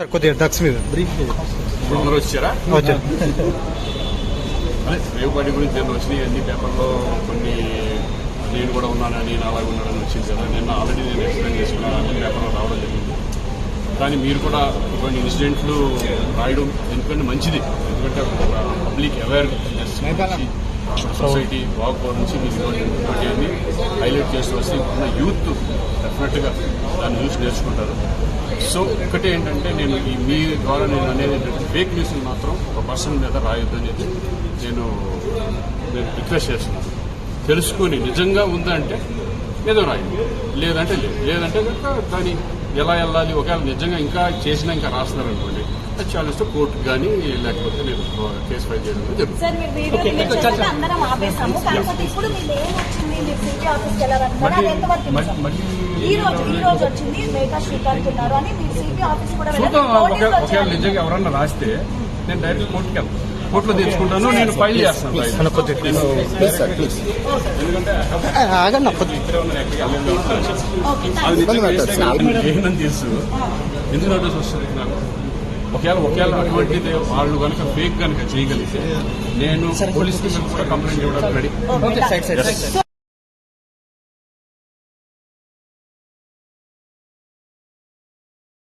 Sir కొద్దిగా drugs మీద brief అందరూ వచ్చారా వచ్చారు అదే రేవుపాటి గురించి నేను వచ్చినాయి అన్ని పేపర్లో కొన్ని నేను కూడా ఉన్నానని నేను అలాగే ఉన్నానని వచ్చింది కదా నిన్న ఆల్రెడీ నేను ఎక్స్ప్లెయిన్ చేసుకున్నాను అన్ని పేపర్లో రావడం జరిగింది కానీ మీరు కూడా ఇటువంటి ఇన్సిడెంట్లు రాయడం ఎందుకంటే మంచిది. ఎందుకంటే పబ్లిక్ అవేర్నెస్ సొసైటీ బాగుపో నుంచి మీరు ఇటువంటి హైలైట్ చేసి వస్తే ఉన్న యూత్ డెఫినెట్గా దాన్ని చూసి నేర్చుకుంటారు. సో ఒకటే ఏంటంటే నేను ఈ మీ ద్వారా నేను అనేది ఏంటంటే ఫేక్ న్యూస్ మాత్రం ఒక పర్సన్ మీద రాయొద్దు అనేది నేను నేను రిక్వెస్ట్ చేస్తున్నాను. తెలుసుకొని నిజంగా ఉందంటే ఏదో రాయండి. లేదంటే లేదు. లేదంటే కనుక దాన్ని ఎలా వెళ్ళాలి? ఒకవేళ నిజంగా ఇంకా చేసినా ఇంకా రాస్తున్నారు అనుకోండి అది చాలిస్తే కోర్టుకు కానీ లేకపోతే నేను కేసు ఫైల్ చేయడం. చూద్దాం ఒకవేళ. నిజంగా ఎవరన్నా రాస్తే నేను డైరెక్ట్ కోర్టుకి వెళ్తాను. కోర్టులో తెచ్చుకుంటాను నేను ఫైల్ చేస్తాను. తెలుసు? ఎందుకు నోటీస్ వస్తుంది నాకు? ఒకవేళ ఒకవేళ అటువంటిది వాళ్ళు కనుక ఫేక్ కనుక చేయగలిగితే నేను పోలీసుకి కూడా కంప్లైంట్ ఇవ్వడానికి రెడీ.